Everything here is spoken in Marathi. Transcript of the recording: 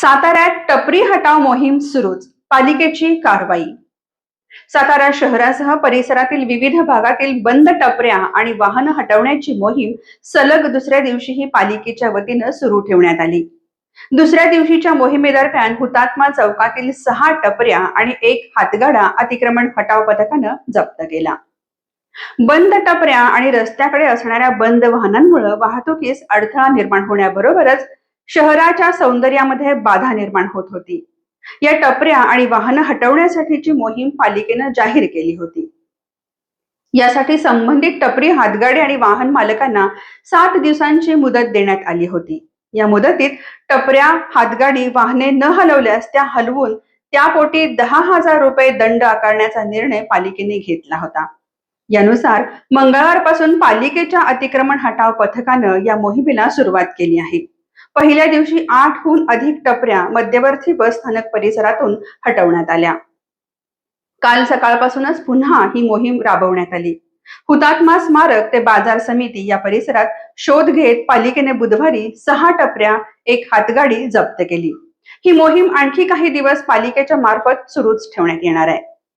साताऱ्यात टपरी हटाव मोहीम सुरूच. पालिकेची कारवाई. सातारा शहरासह परिसरातील विविध भागातील बंद टपऱ्या आणि वाहन हटवण्याची मोहीम सलग दुसऱ्या दिवशीही पालिकेच्या वतीनं सुरू ठेवण्यात आली. दुसऱ्या दिवशीच्या मोहिमेदरम्यान हुतात्मा चौकातील सहा टपऱ्या आणि एक हातगाडा अतिक्रमण हटाव पथकानं जप्त केला. बंद टपऱ्या आणि रस्त्याकडे असणाऱ्या बंद वाहनांमुळे वाहतुकीस अडथळा निर्माण होण्याबरोबरच शहराच्या सौंदर्यामध्ये बाधा निर्माण होत होती. या टपऱ्या आणि वाहनं हटवण्यासाठीची मोहीम पालिकेनं जाहीर केली होती. यासाठी संबंधित टपरी हातगाडी आणि वाहन मालकांना सात दिवसांची मुदत देण्यात आली होती. या मुदतीत टपऱ्या हातगाडी वाहने न हलवल्यास त्या हलवून त्यापोटी दहा हजार रुपये दंड आकारण्याचा निर्णय पालिकेने घेतला होता. यानुसार मंगळवारपासून पालिकेच्या अतिक्रमण हटाव पथकानं या मोहिमेला सुरुवात केली आहे. पहिल्या दिवशी आठहून अधिक टपऱ्या मध्यवर्ती बस स्थानक परिसरातून हटवण्यात आल्या. काल सकाळपासूनच पुन्हा ही मोहीम राबवण्यात आली. हुतात्मा स्मारक ते बाजार समिती या परिसरात शोध घेत पालिकेने बुधवारी सहा टपऱ्या एक हातगाडी जप्त केली. ही मोहीम आणखी काही दिवस पालिकेच्या मार्फत सुरूच ठेवण्यात येणार आहे.